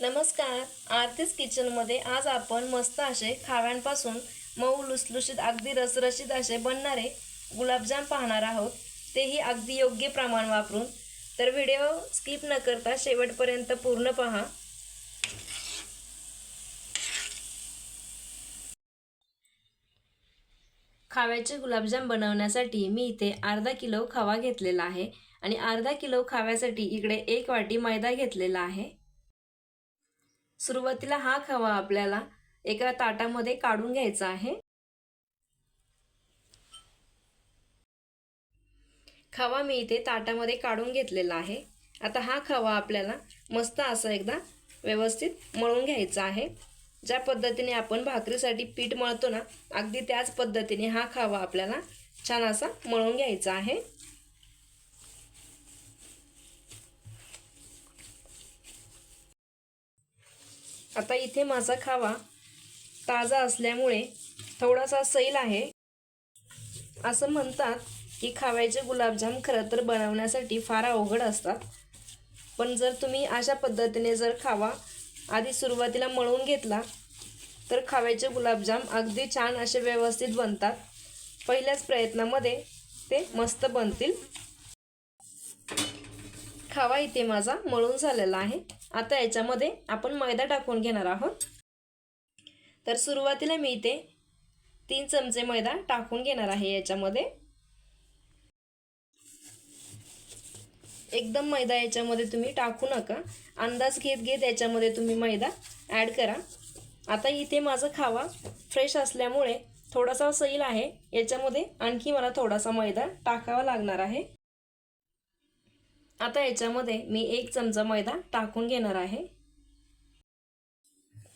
नमस्कार. आरतीच किचनमध्ये आज आपण मस्त असे खाव्यांपासून मऊ लुसलुशीत अगदी रसरशीत असे बनणारे गुलाबजाम पाहणार आहोत. तेही अगदी योग्य प्रमाण वापरून. तर व्हिडिओ स्किप न करता शेवटपर्यंत पूर्ण पहा. खाव्याचे गुलाबजाम बनवण्यासाठी मी इथे अर्धा किलो खवा घेतलेला आहे आणि अर्धा किलो खाव्यासाठी इकडे एक वाटी मैदा घेतलेला आहे. सुरुवातीला हा खवा आपल्याला. एका ताटामध्ये काढून घ्यायचा आहे. खवा मी इथे ताटामध्ये काढून घेतलेला आहे. आता हा खवा आपल्याला मस्त असा एकदा व्यवस्थित मळून घ्यायचा आहे. ज्या पद्धतीने आपण भाकरीसाठी पीठ मळतो ना अगदी त्याच पद्धतीने हा खावा आपल्याला छान असा मळून घ्यायचा आहे. आता इथे माझा खावा ताजा असल्यामुळे थोडासा सैल आहे. असं म्हणतात की खाव्याचे गुलाबजाम खरं तर बनवण्यासाठी फार अवघड असतात. पण जर तुम्ही अशा पद्धतीने जर खावा आधी सुरुवातीला मळून घेतला तर खाव्याचे गुलाबजाम अगदी छान असे व्यवस्थित बनतात. पहिल्याच प्रयत्नामध्ये ते मस्त बनतील. खावा इथे माझा मळून झालेला आहे. आता याच्यामध्ये आपण मैदा टाकून घेणार आहोत. तर सुरुवातीला मी इथे तीन चमचे मैदा टाकून घेणार आहे याच्यामध्ये. एकदम मैदा याच्यामध्ये तुम्ही टाकू नका. अंदाज घेत घेत याच्यामध्ये तुम्ही मैदा ॲड करा. आता इथे माझा खावा फ्रेश असल्यामुळे थोडासा सैल आहे. याच्यामध्ये आणखी मला थोडासा मैदा टाकावा लागणार आहे. आता याच्यामध्ये मी एक चमचा मैदा टाकून घेणार आहे.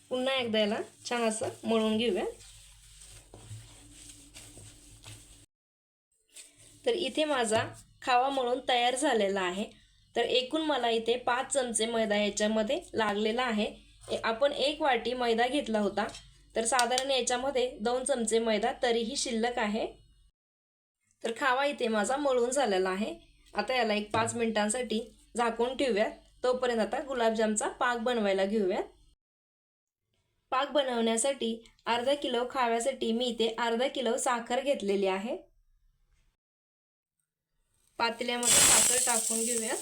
पुन्हा एकदा याला छान असं मळून घेऊया. तर इथे माझा खावा मळून तयार झालेला आहे. तर एकूण मला इथे पाच चमचे मैदा याच्यामध्ये लागलेला आहे. आपण एक वाटी मैदा घेतला होता. तर साधारण याच्यामध्ये दोन चमचे मैदा तरीही शिल्लक आहे. तर खावा इथे माझा मळून झालेला आहे. आता याला एक पाच मिनिटांसाठी झाकून ठेवूयात. तोपर्यंत आता गुलाबजामचा पाक बनवायला घेऊयात. पाक बनवण्यासाठी अर्धा किलो खाव्यासाठी मी इथे अर्धा किलो साखर घेतलेली आहे. पातेल्यामध्ये साखर टाकून घेऊयात.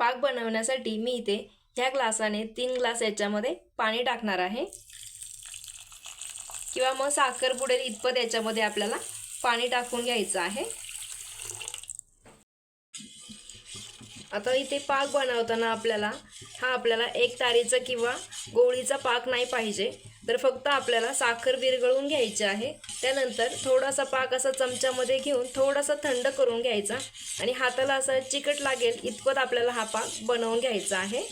पाक बनवण्यासाठी मी इथे ह्या ग्लासाने तीन ग्लास याच्यामध्ये पाणी टाकणार आहे. किंवा मग साखर बुडेल इतपत याच्यामध्ये आपल्याला पाणी टाकून घ्यायचं आहे. आता इथे पाक बनवताना आपल्याला हा आपल्याला एक तारीचा किंवा गोळीचा पाक नाही पाहिजे. तर फक्त आपल्याला साखर विरघळून घ्यायची आहे. त्यानंतर थोडासा पाक असा चमच्यामध्ये घेऊन थोडासा थंड करून घ्यायचा. आणि हाताला असा चिकट लागेल इतपत आपल्याला हा पाक बनवून घ्यायचा आहे.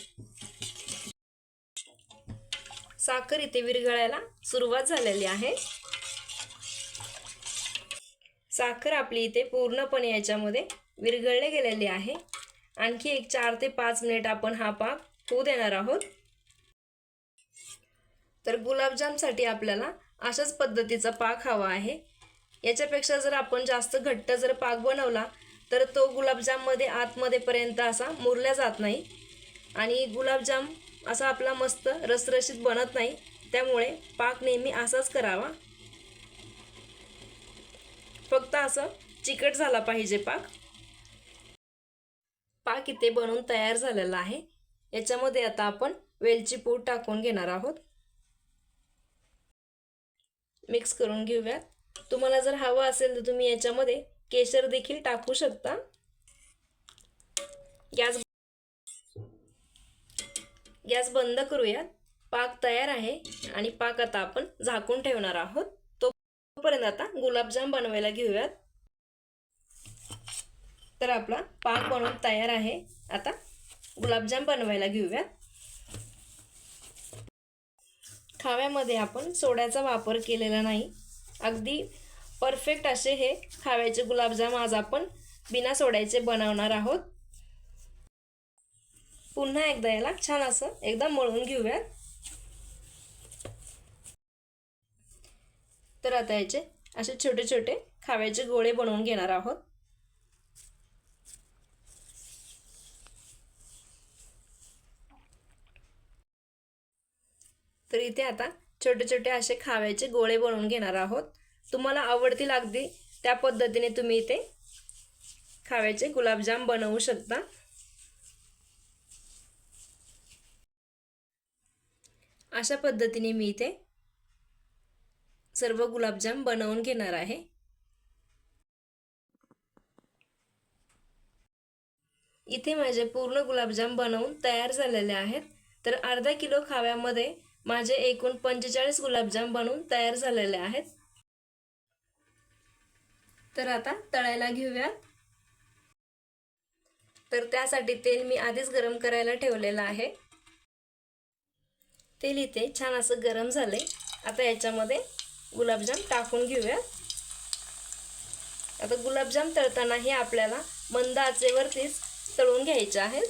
साखर इथे विरघळायला सुरुवात झालेली आहे. साखर आपली इथे पूर्णपणे याच्यामध्ये विरघळले गेलेली आहे. आणखी एक चार ते पाच मिनिट आपण हा पाक होऊ देणार आहोत. तर गुलाबजामसाठी आपल्याला अशाच पद्धतीचा पाक हवा आहे. याच्यापेक्षा जर आपण जास्त घट्ट जर पाक बनवला तर तो गुलाबजाममध्ये आतमध्येपर्यंत असा मुरल्या जात नाही. आणि गुलाबजाम असा आपला मस्त रसरशीत बनत नाही. त्यामुळे पाक नेहमी असाच करावा. फक्त असं चिकट झाला पाहिजे पाक. पाक इथे बनवून तयार झालेला आहे. याच्यामध्ये आता आपण वेलची पूड टाकून घेणार आहोत. मिक्स करून घेऊयात. तुम्हाला जर हवं असेल तर तुम्ही याच्यामध्ये केशर देखील टाकू शकता. गॅस गॅस बंद करूयात. पाक तयार आहे आणि पाक आता आपण झाकून ठेवणार आहोत. तोपर्यंत आता गुलाबजाम बनवायला घेऊयात. तर आपला पाक बनवून तयार आहे. आता गुलाबजाम बनवायला घेऊयात. खाव्यामध्ये आपण सोड्याचा वापर केलेला नाही. अगदी परफेक्ट असे हे खाव्याचे गुलाबजाम आज आपण बिना सोड्याचे बनवणार आहोत. पुन्हा एकदा याला छान असं एकदा मळून घेऊयात. तर आता याचे असे छोटे छोटे खाव्याचे गोळे बनवून घेणार आहोत. तर इथे आता छोटे छोटे असे खाव्याचे गोळे बनवून घेणार आहोत. तुम्हाला आवडतील अगदी त्या पद्धतीने तुम्ही इथे खाव्याचे गुलाबजाम बनवू शकता. अशा पद्धतीने मी इथे सर्व गुलाबजाम बनवून घेणार आहे. इथे माझे पूर्ण गुलाबजाम बनवून तयार झालेले आहेत. तर अर्धा किलो खाव्यामध्ये माझे एकूण पंचेचाळीस गुलाबजाम बनवून तयार झालेले आहेत. तर आता तळायला घेऊया तर त्यासाठी तेल मी आधीच गरम करायला ठेवलेलं आहे. तेल इथे छान असं गरम झाले आता याच्यामध्ये गुलाबजाम टाकून घेऊया. आता गुलाबजाम तळताना हे आपल्याला मंद आचेवरतीच तळून घ्यायचे आहेत.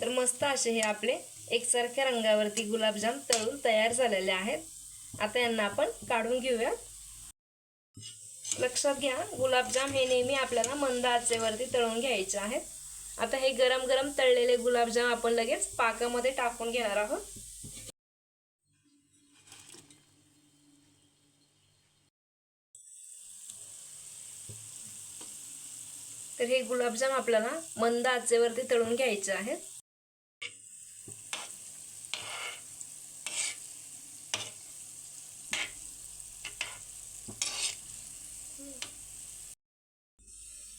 तर मस्त असे हे आपले एकसारख्या रंगावरती गुलाबजाम तळून तयार झालेले आहेत. आता यांना आपण काढून घेऊया लक्षात घ्या गुलाबजाम हे नेहमी आपल्याला मंद आचेवरती तळून घ्यायचे आहेत. आता हे गरम गरम तळलेले गुलाबजाम आपण लगेच पाकामध्ये टाकून घेणार आहोत. तर हे गुलाबजाम आपल्याला मंद आचेवरती तळून घ्यायचे आहेत.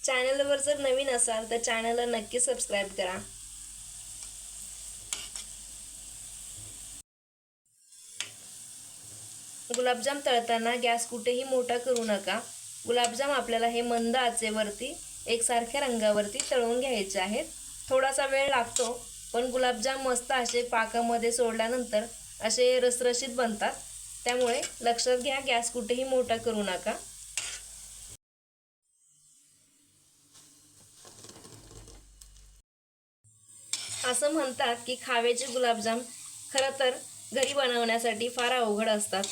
चॅनलवर जर नवीन असाल तर चॅनलला नक्की सबस्क्राईब करा. गुलाबजाम तळताना गॅस कुठेही मोठा करू नका. गुलाबजाम आपल्याला हे मंद आचेवरती एकसारख्या रंगावरती तळून घ्यायचे आहेत. थोडासा वेळ लागतो पण गुलाबजाम मस्त असे पाकामध्ये सोडल्यानंतर असे रसरशीत बनतात. त्यामुळे लक्षात घ्या गॅस कुठेही मोठा करू नका. असं म्हणतात की खाव्याचे गुलाबजाम खरं तर घरी बनवण्यासाठी फार अवघड असतात.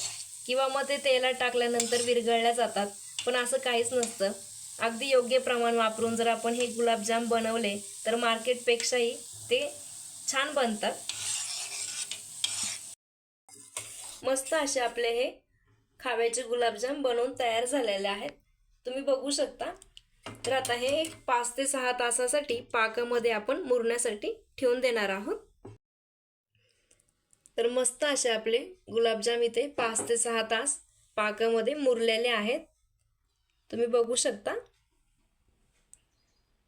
किंवा मग ते तेलात टाकल्यानंतर विरघळल्या जातात. पण असं काहीच नसतं. अगदी योग्य प्रमाण वापरून जर आपण हे गुलाबजाम बनवले तर मार्केटपेक्षाही ते छान बनतात. मस्त असे आपले हे खाव्याचे गुलाबजाम बनवून तयार झालेले आहेत. तुम्ही बघू शकता. तर आता हे एक पाच ते सहा तासासाठी पाकामध्ये आपण मुरण्यासाठी ठेवून देणार आहोत. तर मस्त असे आपले गुलाबजाम इथे पाच ते सहा तास पाकामध्ये मुरलेले आहेत. तुम्ही बघू शकता.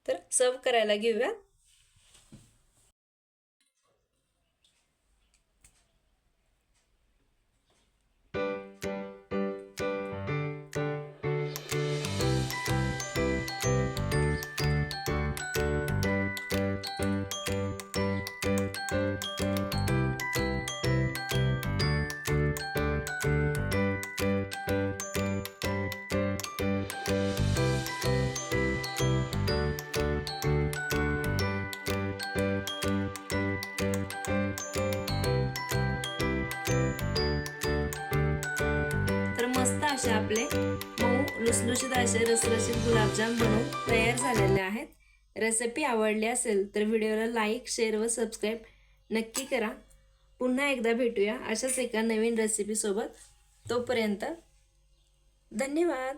तर सर्व करायला घेऊयात. मस्त असे आपले मऊ लुसलुशीत असे रसरशीत गुलाबजाम बनवून तयार झालेले आहेत. रेसिपी आवडली असेल तर व्हिडिओला लाईक शेअर व सबस्क्राईब नक्की करा. पुन्हा एकदा भेटूया अशाच एका नवीन रेसिपीसोबत तोपर्यंत धन्यवाद.